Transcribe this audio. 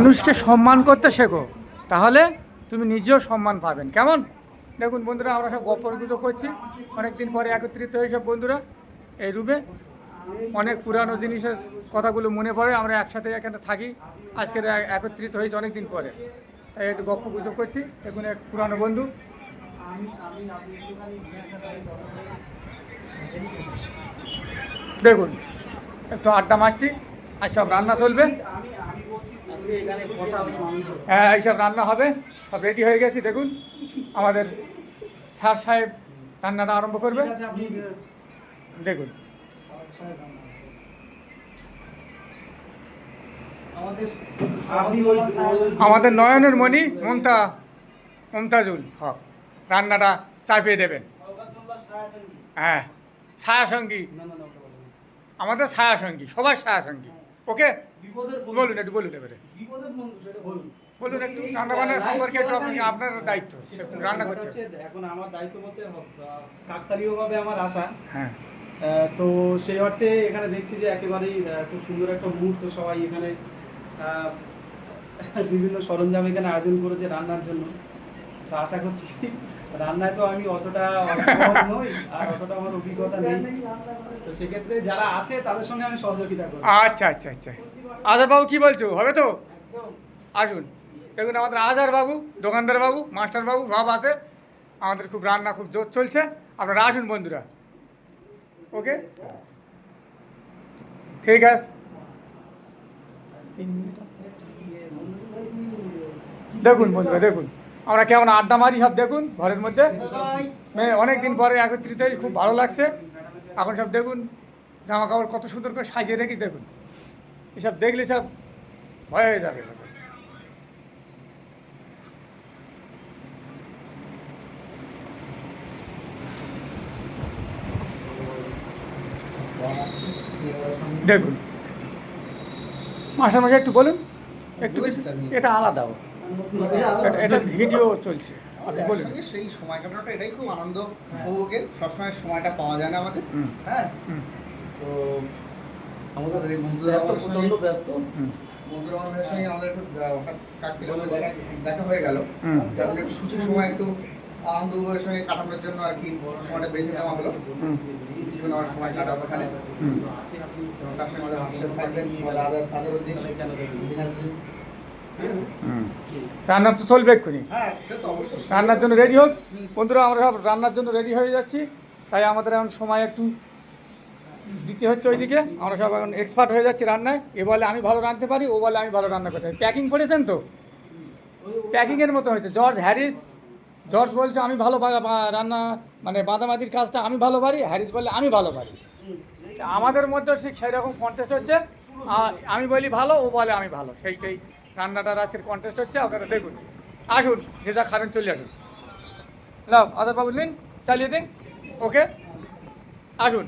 মানুষকে সম্মান করতে শেখো। তাহলে তুমি নিজেও সম্মান পাবেন। কেমন? দেখুন বন্ধুরা, আমরা সব গল্প গুজব করছি। অনেকদিন পরে একত্রিত হয়ে সব বন্ধুরা এই রুমে। অনেক পুরানো জিনিসের কথাগুলো মনে পড়ে, আমরা একসাথে এখানে থাকি। আজকের একত্রিত হয়েছে অনেক দিন পরে। তাই একটু গল্প গুজব করছি। দেখুন এক পুরানো বন্ধু। দেখুন, একটু আড্ডা মারছি। আর সব রান্না চলবে। হ্যাঁ এইসব রান্না হবে। সব রেডি হয়ে গেছি দেখুন। আমাদের স্যার সাহেব রান্নাটা আরম্ভ করবে। দেখুন। আমাদের নয়নের মণি মমতা মমতাজুল হক রান্নাটা চাপিয়ে দেবেন। হ্যাঁ ছায়া সঙ্গী আমাদের ছায়া সঙ্গী সবার ছায়া সঙ্গী ওকে? বলুন একটু বলুন এবারে। বলুন। একটু রান্না বান্নার সম্পর্কে একটু আপনি- আপনার দায়িত্ব রান্না করতে এখন আমার দায়িত্ব বলতে কাকতালীয় ভাবে আমার আশা। হ্যাঁ। তো সেই অর্থে এখানে দেখছি যে একেবারেই খুব সুন্দর একটা মুহূর্ত সবাই এখানে বিভিন্ন সরঞ্জাম এখানে আয়োজন করেছে রান্নার জন্য। তো আশা করছি রান্নায় তো আমি অতটা আর অতটা আমার অভিজ্ঞতা নেই। তো সেক্ষেত্রে যারা আছে, তাদের সঙ্গে আমি সহযোগিতা করব। আচ্ছা আচ্ছা আচ্ছা। আজার বাবু কি বলছো? হবে তো? আসুন। দেখুন, আমাদের আজার বাবু দোকানদার বাবু মাস্টার বাবু সব আছে। আমাদের খুব রান্না খুব জোর চলছে। আপনারা আসুন, বন্ধুরা। ওকে? ঠিক আছে। দেখুন, বন্ধুরা, দেখুন। আমরা কেমন আড্ডা মারি সব দেখুন ঘরের মধ্যে? অনেক দিন পরে একত্রিত হয়ে খুব ভালো লাগছে। এখন সব দেখুন জামা কাপড় কত সুন্দর করে সাজিয়ে রেখে দেখুন। এসব দেখলে সব ভয় হয়ে যাবে দেখুন। মাসে মাসে একটু বলুন একটু এটা আলাদা এটা- ভিডিও চলছে। একসঙ্গে সেই সময় কাটানোটা এটাই খুব আনন্দ উপভোগের সবসময় সময়টা পাওয়া যায় না আমাদের। হ্যাঁ? তো আমাদের সঙ্গে ব্যস্ত। বন্ধুরা আমার সঙ্গে আমাদের একটু দেখা দেখা হয়ে গেল। যার জন্য কিছু সময় একটু আনন্দ উপভোগের সঙ্গে কাটানোর জন্য আর কি সময়টা বেছে নেওয়া হলো। কিছু নেওয়ার সময় কাটাবো এবং তার সঙ্গে আমাদের থাকবেন আদার আদারউদ্দিন ঠিক আছে। রান্না তো চলবে এক্ষুনি। হ্যাঁ রান্নার জন্য রেডি হোক। বন্ধুরা আমরা সব রান্নার জন্য রেডি হয়ে যাচ্ছি। তাই আমাদের এখন সময় একটু দিতে হচ্ছে ওইদিকে। আমরা সব এখন এক্সপার্ট হয়ে যাচ্ছি রান্নায়। এ বলে আমি ভালো রাঁধতে পারি ও বলে আমি ভালো রান্না করতে পারি। প্যাকিং করেছেন তো? প্যাকিংয়ের মতো হয়েছে। জর্জ হ্যারিস জর্জ বলছে আমি ভালো রান্না মানে বাদামাদির কাজটা আমি ভালো পারি। হ্যারিস বলে আমি ভালো পারি। আমাদের মধ্যে সে সেই রকম কন্টেস্ট হচ্ছে আমি বলি ভালো ও বলে আমি ভালো। সেইটাই রান্নাটা রাশির কন্টেস্ট হচ্ছে, আপনারা দেখুন। আসুন, যে যা খাবেন চলে আসুন। লাভ আজাদ বাবু নিন, চালিয়ে দিন ওকে আসুন।